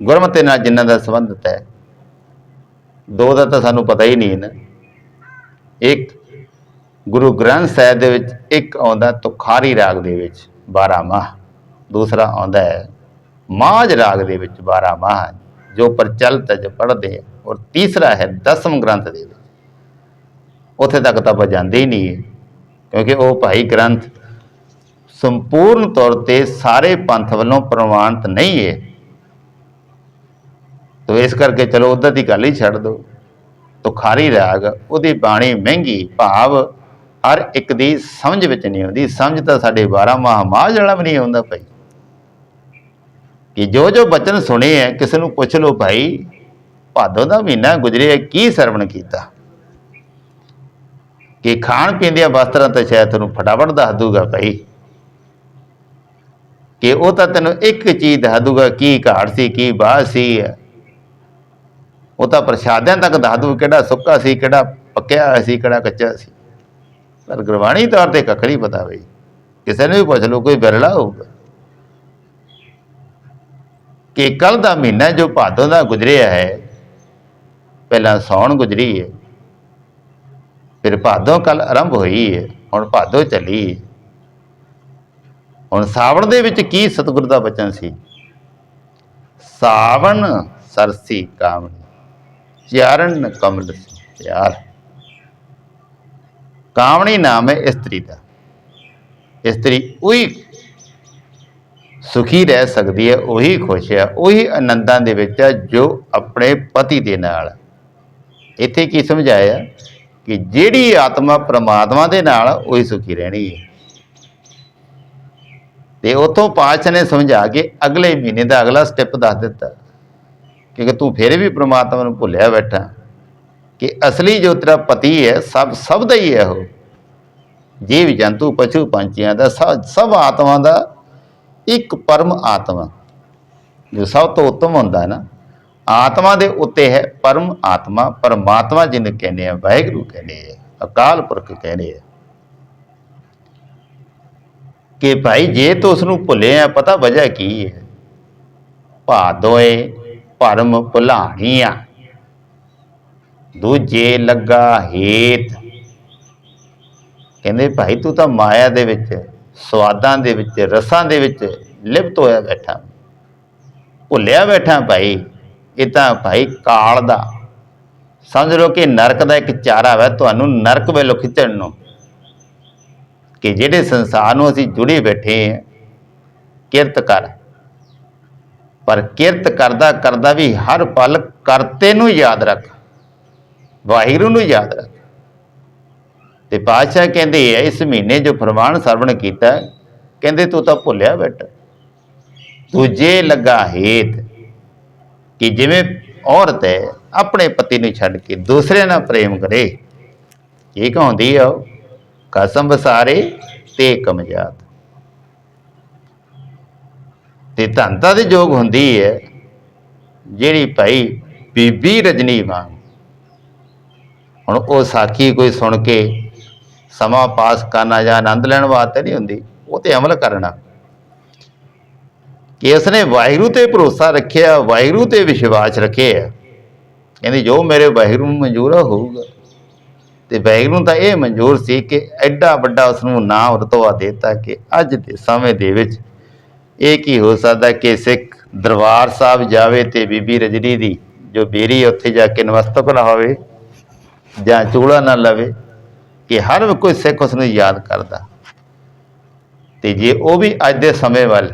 ਗੁਰਮਤਿ ਨਾਲ ਜਿਨ੍ਹਾਂ ਦਾ ਸੰਬੰਧਤ ਹੈ, ਦੋ ਦਾ ਤਾਂ ਸਾਨੂੰ ਪਤਾ ਹੀ ਨਹੀਂ ਨਾ। ਇੱਕ ਗੁਰੂ ਗ੍ਰੰਥ ਸਾਹਿਬ ਦੇ ਵਿੱਚ ਇੱਕ ਆਉਂਦਾ ਤੁਖਾਰੀ ਰਾਗ ਦੇ ਵਿੱਚ 12 ਮਾਹ। ਦੂਸਰਾ ਆਉਂਦਾ ਹੈ, ਮਾਝ ਰਾਗ ਦੇ ਵਿੱਚ 12 ਮਾਹ, ਜੋ ਪ੍ਰਚਲਿਤ ਹੈ, ਜੋ ਪੜ੍ਹਦੇ ਆ ਔਰ ਤੀਸਰਾ ਹੈ, ਦਸਮ ਗ੍ਰੰਥ ਦੇ ਵਿੱਚ। ਉੱਥੇ ਤੱਕ ਤਾਂ ਆਪਾਂ ਜਾਂਦੇ ਹੀ ਨਹੀਂ ਕਿਉਂਕਿ ਉਹ ਭਾਈ ਗ੍ਰੰਥ ਸੰਪੂਰਨ ਤੌਰ ਤੇ ਸਾਰੇ ਪੰਥ ਵੱਲੋਂ ਪ੍ਰਮਾਣਿਤ ਨਹੀਂ ਹੈ ਤੋ ਇਸ ਕਰਕੇ ਚਲੋ ਉਧਰ ਦੀ ਗੱਲ ਹੀ ਛੱਡ ਦਿਓ ਤੁਖਾਰੀ ਰਾਗ, ਉਹਦੀ ਬਾਣੀ ਮਹਿੰਗੀ, ਭਾਵ ਹਰ ਇੱਕ ਦੀ ਸਮਝ ਵਿੱਚ ਨਹੀਂ ਆਉਂਦੀ। ਸਮਝ ਤਾਂ ਸਾਡੇ 12 ਮਾਹ ਮਾਝ ਵਾਲਾ ਵੀ ਨਹੀਂ ਆਉਂਦਾ ਭਾਈ। ਕਿ ਜੋ ਜੋ ਬਚਨ ਸੁਣੇ ਹੈ ਕਿਸੇ ਨੂੰ ਪੁੱਛ ਲਓ ਭਾਈ, ਭਾਦੋ ਦਾ ਮਹੀਨਾ ਗੁਜਰਿਆ, ਕੀ ਸਰਵਣ ਕੀਤਾ? ਕਿ ਖਾਣ ਪੀਣ ਦੀਆਂ ਵਸਤਰਾਂ ਤਾਂ ਸ਼ਾਇਦ ਤੁਹਾਨੂੰ ਫਟਾਫਟ ਦੱਸ ਦੂਗਾ ਭਾਈ। ਕਿ ਉਹ ਤਾਂ ਤੈਨੂੰ ਇੱਕ ਚੀਜ਼ ਦੱਸ ਦੂਗਾ ਕੀ ਘਾਟ ਸੀ, ਕੀ ਬਾਤ ਸੀ। ਉਹ ਤਾਂ ਪ੍ਰਸ਼ਾਦਿਆਂ ਤੱਕ ਦੱਸ ਦੂ ਕਿਹੜਾ ਸੁੱਕਾ ਸੀ, ਕਿਹੜਾ ਪੱਕਿਆ ਹੋਇਆ ਸੀ, ਕਿਹੜਾ ਕੱਚਾ ਸੀ। ਪਰ ਗੁਰਬਾਣੀ ਤੌਰ ਤੇ ਕੱਖ ਨਹੀਂ ਪਤਾ ਬਈ। ਕਿਸੇ ਨੂੰ ਵੀ ਪੁੱਛ ਲਓ, ਕੋਈ ਬਿਰਲਾ ਹੋਊਗਾ। ਕਿ ਕੱਲ ਦਾ ਮਹੀਨਾ ਜੋ ਭਾਦੋ ਦਾ ਗੁਜ਼ਰਿਆ ਹੈ, ਪਹਿਲਾਂ ਸੌਣ ਗੁਜ਼ਰੀ ਹੈ। ਫਿਰ ਭਾਦੋ ਕੱਲ ਆਰੰਭ ਹੋਈ ਹੈ, ਹੁਣ ਭਾਦੋ ਚੱਲੀ ਹੈ। ਹੁਣ ਸਾਵਣ ਦੇ ਵਿੱਚ ਕੀ ਸਤਿਗੁਰ ਦਾ ਬਚਨ ਸੀ? ਸਾਵਣ ਸਰਸੀ ਕਾਮਣੀ ਚਾਰਨ ਕਮਲ ਪਿਆਰ। ਕਾਮਣੀ ਨਾਮ ਹੈ ਇਸਤਰੀ ਦਾ। ਇਸਤਰੀ ਉਹੀ ਸੁਖੀ ਰਹਿ ਸਕਦੀ ਹੈ, ਉਹੀ ਖੁਸ਼ ਹੈ, ਉਹੀ ਆਨੰਦਾਂ ਦੇ ਵਿੱਚ ਹੈ ਜੋ ਆਪਣੇ ਪਤੀ ਦੇ ਨਾਲ ਇੱਥੇ ਕੀ ਸਮਝਾਇਆ ਕਿ ਜਿਹੜੀ ਆਤਮਾ ਪ੍ਰਮਾਤਮਾ ਦੇ ਨਾਲ ਉਹੀ ਸੁਖੀ ਰਹਿਣੀ ਹੈ। ਤੇ ਉਥੋਂ ਪਾਤਸ਼ਾਹ ਨੇ ਸਮਝਾ ਕੇ ਅਗਲੇ ਮਹੀਨੇ ਦਾ ਅਗਲਾ ਸਟੈਪ ਦੱਸ ਦਿੱਤਾ। ਕਿ ਤੂੰ ਫਿਰ ਵੀ ਪ੍ਰਮਾਤਮਾ ਨੂੰ ਭੁੱਲਿਆ ਬੈਠਾ। ਕਿ ਅਸਲੀ ਜੋ ਤੇਰਾ ਪਤੀ ਹੈ, ਸਭ ਸਭ ਦਾ ਹੀ ਹੈ ਉਹ। ਜੀਵ ਜੰਤੂ, ਪਸ਼ੂ ਪੰਛੀਆਂ ਦਾ, ਸਭ ਸਭ ਆਤਮਾ ਦਾ ਇੱਕ ਪਰਮ ਆਤਮਾ। ਜੋ ਸਭ ਤੋਂ ਉੱਤਮ ਹੁੰਦਾ ਹੈ ਨਾ। ਆਤਮਾ ਦੇ ਉੱਤੇ ਹੈ ਪਰਮ ਆਤਮਾ। ਪਰਮਾਤਮਾ ਜਿਹਨੂੰ ਕਹਿੰਦੇ ਆ, ਵਾਹਿਗੁਰੂ ਕਹਿੰਦੇ ਆ, ਅਕਾਲ ਪੁਰਖ ਕਹਿੰਦੇ ਆ। ਕਿ ਭਾਈ ਜੇ ਤੂੰ ਉਸ ਨੂੰ ਭੁੱਲੇ ਆ, ਪਤਾ ਵਜ੍ਹਾ ਕੀ ਹੈ? ਭਾਦੋਏ ਭਰਮ ਭੁਲਾਣੀਆਂ ਦੂਜੇ ਲੱਗਾ ਹੇਤ। ਕਹਿੰਦੇ, ਭਾਈ ਤੂੰ ਤਾਂ ਮਾਇਆ ਦੇ ਵਿੱਚ, ਸਵਾਦਾਂ ਦੇ ਵਿੱਚ, ਰਸਾਂ ਦੇ ਵਿੱਚ ਲਿਪਤ ਹੋਇਆ ਬੈਠਾ। ਭੁੱਲਿਆ ਬੈਠਾ ਭਾਈ। ਇਹ ਤਾਂ ਭਾਈ ਕਾਲ ਦਾ। ਸਮਝ ਲਓ ਕਿ ਨਰਕ ਦਾ ਇੱਕ ਚਾਰਾ ਹੈ ਤੁਹਾਨੂੰ ਨਰਕ ਵੱਲੋਂ ਖਿੱਚਣ ਨੂੰ। ਕਿ ਜਿਹੜੇ ਸੰਸਾਰ ਨੂੰ ਅਸੀਂ ਜੁੜੇ ਬੈਠੇ ਹਾਂ, ਕਿਰਤ ਕਰ। ਪਰ ਕਿਰਤ ਕਰਦਾ ਕਰਦਾ ਵੀ ਹਰ ਪਲ ਕਰਤੇ ਨੂੰ ਯਾਦ ਰੱਖ, ਵਾਹਿਗੁਰੂ ਨੂੰ ਯਾਦ ਰੱਖ। ਤੇ ਪਾਤਸ਼ਾਹ ਕਹਿੰਦੇ ਆ, ਇਸ ਮਹੀਨੇ ਜੋ ਫਰਮਾਨ ਸਰਵਣ ਕੀਤਾ, ਕਹਿੰਦੇ ਤੂੰ ਤਾਂ ਭੁੱਲਿਆ ਬੈਠਾ। ਦੂਜੇ ਲੱਗਾ ਹੇਤ ਕਿ ਜਿਵੇਂ ਔਰਤ ਹੈ, ਆਪਣੇ ਪਤੀ ਨੂੰ ਛੱਡ ਕੇ ਦੂਸਰੇ ਨਾਲ ਪ੍ਰੇਮ ਕਰੇ, ਇਹ ਕਹਾਉਂਦੀ ਆ ਉਹ ਕਸਮ ਵਸਾਰੇ ਤੇ ਕਮਜਾਤ ਤੇ ਧੰਤਾ ਦੇ ਜੋਗ ਹੁੰਦੀ ਹੈ ਜਿਹੜੀ ਭਾਈ ਬੀਬੀ ਰਜਨੀ ਵਾਂਗ। ਹੁਣ ਉਹ ਸਾਖੀ ਕੋਈ ਸੁਣ ਕੇ ਸਮਾਂ ਪਾਸ ਕਰਨਾ ਜਾਂ ਆਨੰਦ ਲੈਣ ਵਾਸਤੇ ਨਹੀਂ ਹੁੰਦੀ, ਉਹ ਤੇ ਅਮਲ ਕਰਨਾ। ਕਿ ਉਸਨੇ ਵਾਹਿਗੁਰੂ ਤੇ ਭਰੋਸਾ ਰੱਖਿਆ, ਵਾਹਿਗੁਰੂ ਤੇ ਵਿਸ਼ਵਾਸ ਰੱਖਿਆ। ਕਹਿੰਦੀ ਜੋ ਮੇਰੇ ਵਾਹਿਗੁਰੂ ਨੂੰ ਮਨਜ਼ੂਰ ਹੋਊਗਾ ਤੇ ਵਾਹਿਗੁਰੂ ਨੂੰ ਤਾਂ ਇਹ ਮਨਜ਼ੂਰ ਸੀ ਕਿ ਐਡਾ ਵੱਡਾ ਉਸ ਨੂੰ ਨਾਮ ਰਤਵਾ ਦਿੱਤਾ ਕਿ ਅੱਜ ਦੇ ਸਮੇਂ ਦੇ ਵਿੱਚ ਇਹ ਕੀ ਹੋ ਸਕਦਾ ਕਿ ਸਿੱਖ ਦਰਬਾਰ ਸਾਹਿਬ ਜਾਵੇ ਤੇ ਬੀਬੀ ਰਜਨੀ ਦੀ ਜੋ ਬੇਰੀ ਉੱਥੇ ਜਾ ਕੇ ਨਮਸਤਕ ਨਾ ਹੋਵੇ ਜਾਂ ਚੂਲਾ ਨਾ ਲਵੇ, ਕਿ ਹਰ ਕੋਈ ਸਿੱਖ ਉਸ ਨੂੰ ਯਾਦ ਕਰਦਾ। ਤੇ ਜੇ ਉਹ ਵੀ ਅੱਜ ਦੇ ਸਮੇਂ ਵੱਲ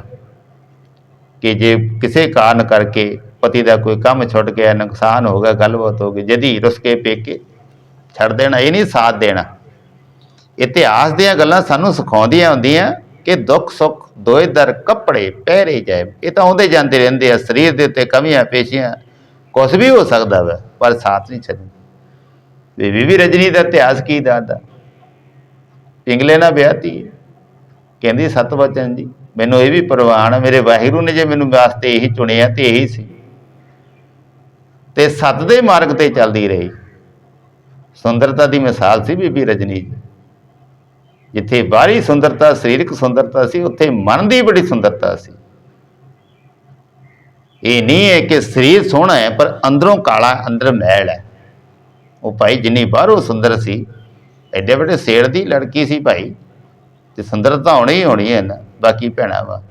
ਕਿ ਜੇ ਕਿਸੇ ਕਾਰਨ ਕਰਕੇ ਪਤੀ ਦਾ ਕੋਈ ਕੰਮ ਛੁੱਟ ਗਿਆ, ਨੁਕਸਾਨ ਹੋ ਗਿਆ, ਗੱਲਬਾਤ ਹੋ ਗਈ, ਜਦੀ ਰੁੱਸ ਕੇ ਪੇਕੇ ਛੱਡ ਦੇਣਾ, ਇਹ ਨਹੀਂ ਸਾਥ ਦੇਣਾ। ਇਤਿਹਾਸ ਦੀਆਂ ਗੱਲਾਂ ਸਾਨੂੰ ਸਿਖਾਉਂਦੀਆਂ ਹੁੰਦੀਆਂ ਕਿ ਦੁੱਖ, ਸੁੱਖ ਦੋਏ ਦਰ, ਕੱਪੜੇ, ਪਹਿਰੇ ਜਾਏ ਇਹ ਤਾਂ ਆਉਂਦੇ ਜਾਂਦੇ ਰਹਿੰਦੇ ਆ, ਸਰੀਰ ਦੇ ਉੱਤੇ ਕਮੀਆਂ, ਪੇਸ਼ੀਆਂ ਕੁਝ ਵੀ ਹੋ ਸਕਦਾ ਵਾ, ਪਰ ਸਾਥ ਨਹੀਂ ਛੱਡਣਾ। ਬੀਬੀ ਵੀ ਰਜਨੀ ਦਾ ਇਤਿਹਾਸ ਕੀ ਦੱਸਦਾ? ਪਿੰਗਲੇ ਨਾਲ ਵਿਆਹਤੀ ਹੈ। ਕਹਿੰਦੀ ਸਤਵਚਨ ਜੀ, ਮੈਨੂੰ ਇਹ ਵੀ ਪ੍ਰਵਾਨ ਮੇਰੇ ਵਾਹਿਗੁਰੂ ਨੇ ਜੇ ਮੈਨੂੰ ਵਾਸਤੇ ਇਹੀ ਚੁਣਿਆ ਤੇ ਇਹੀ ਸੀ। ਤੇ ਸਤ ਦੇ ਮਾਰਗ ਤੇ ਚੱਲਦੀ ਰਹੀ। ਸੁੰਦਰਤਾ ਦੀ ਮਿਸਾਲ ਸੀ ਬੀਬੀ ਰਜਨੀ ਜਿੱਥੇ ਬਾਹਰੀ ਸੁੰਦਰਤਾ, ਸਰੀਰਕ ਸੁੰਦਰਤਾ ਸੀ, ਉੱਥੇ ਮਨ ਦੀ ਬੜੀ ਸੁੰਦਰਤਾ ਸੀ। ਇਹ ਨਹੀਂ ਹੈ ਕਿ ਸਰੀਰ ਸੋਹਣਾ ਹੈ, ਪਰ ਅੰਦਰੋਂ ਕਾਲਾ, ਅੰਦਰ ਮੈਲ ਹੈ। ਉਹ ਭਾਈ ਜਿੰਨੀ ਬਾਹਰੋਂ ਸੁੰਦਰ ਸੀ, ਐਡੇ ਵੱਡੇ ਸੇੜ ਦੀ ਲੜਕੀ ਸੀ ਭਾਈ, ਤੇ ਸੁੰਦਰਤਾ ਹੋਣੀ ਹੀ ਹੋਣੀ ਹੈ ਨਾ ਬਾਕੀ ਭੈਣਾ ਵਾ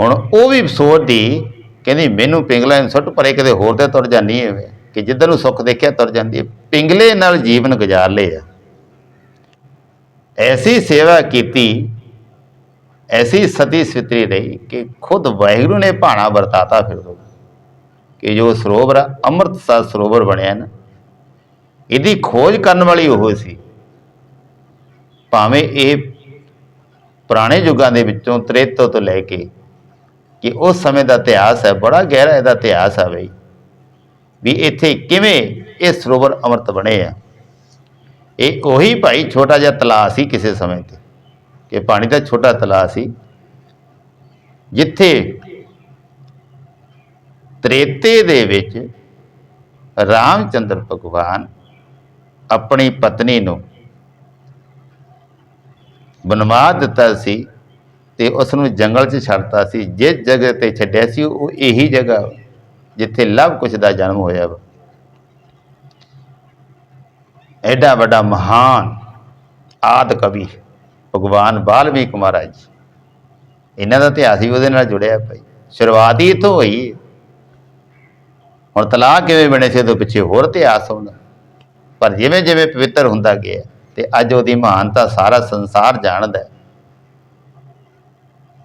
ਹੁਣ ਉਹ ਵੀ ਸੋਚਦੀ, ਕਹਿੰਦੀ, ਮੈਨੂੰ ਪਿੰਗਲਾ ਨੂੰ ਸੁੱਟ, ਪਰੇ ਕਿਤੇ ਹੋਰ ਤੇ ਤੁਰ ਜਾਨੀ ਹੈ ਕਿ ਜਿੱਧਰ ਨੂੰ ਸੁੱਖ ਦੇਖਿਆ ਤੁਰ ਜਾਂਦੀ ਹੈ। ਪਿੰਗਲੇ ਨਾਲ ਜੀਵਨ ਗੁਜ਼ਾਰ ਲਿਆ ਐਸੀ ਸੇਵਾ ਕੀਤੀ ਐਸੀ ਸਤੀ ਸਵਿਤਰੀ ਰਹੀ ਕਿ ਖੁਦ ਵਾਹਿਗੁਰੂ ਨੇ ਭਾਣਾ ਵਰਤਾਤਾ ਫਿਰ ਉਹ ਕਿ ਜੋ ਸਰੋਵਰ ਆ, ਅੰਮ੍ਰਿਤਸਰ ਸਰੋਵਰ ਬਣਿਆ ਨਾ ਇਹਦੀ ਖੋਜ ਕਰਨ ਵਾਲੀ ਉਹ ਸੀ। ਭਾਵੇਂ ਇਹ ਪੁਰਾਣੇ ਯੁੱਗਾਂ ਦੇ ਵਿੱਚੋਂ ਤ੍ਰੇਤੋ ਤੋਂ ਲੈ ਕੇ ਕਿ ਉਸ ਸਮੇਂ ਦਾ ਇਤਿਹਾਸ ਹੈ ਬੜਾ ਗਹਿਰਾ ਇਹਦਾ ਇਤਿਹਾਸ ਹੈ ਬਈ। ਵੀ ਇੱਥੇ ਕਿਵੇਂ ਇਹ ਸਰੋਵਰ ਅੰਮ੍ਰਿਤ ਬਣੇ ਆ। ਇਹ ਉਹੀ ਭਾਈ ਛੋਟਾ ਜਿਹਾ ਤਲਾਅ ਸੀ ਕਿਸੇ ਸਮੇਂ ਤੇ, ਕਿ ਪਾਣੀ ਦਾ ਛੋਟਾ ਤਲਾਅ ਸੀ, ਜਿੱਥੇ ਤ੍ਰੇਤੇ ਦੇ ਵਿੱਚ ਰਾਮਚੰਦਰ ਭਗਵਾਨ ਆਪਣੀ ਪਤਨੀ ਨੂੰ ਬਨਵਾ ਦਿੱਤਾ ਸੀ ਤੇ ਉਸ ਨੂੰ ਜੰਗਲ 'ਚ ਛੱਡਤਾ ਸੀ। ਜਿਸ ਜਗ੍ਹਾ ਤੇ ਛੱਡਿਆ ਸੀ, ਉਹ ਇਹੀ ਜਗ੍ਹਾ ਜਿੱਥੇ ਲਵ ਕੁਸ਼ ਦਾ ਜਨਮ ਹੋਇਆ ਵਾ। ਐਡਾ ਵੱਡਾ ਮਹਾਨ ਆਦ ਕਵੀ ਭਗਵਾਨ ਵਾਲਮੀਕ ਮਹਾਰਾਜ ਇਹਨਾਂ ਦਾ ਇਤਿਹਾਸ ਹੀ ਉਹਦੇ ਨਾਲ ਜੁੜਿਆ ਭਾਈ। ਸ਼ੁਰੂਆਤ ਹੀ ਇੱਥੋਂ ਹੋਈ। ਹੁਣ ਤਲਾਕ ਕਿਵੇਂ ਬਣੇ ਸੀ ਤੋਂ ਪਿੱਛੇ ਹੋਰ ਇਤਿਹਾਸ ਹੁੰਦਾ। ਪਰ ਜਿਵੇਂ ਜਿਵੇਂ ਪਵਿੱਤਰ ਹੁੰਦਾ ਗਿਆ ਤੇ ਅੱਜ ਉਹਦੀ ਮਹਾਨਤਾ ਸਾਰਾ ਸੰਸਾਰ ਜਾਣਦਾ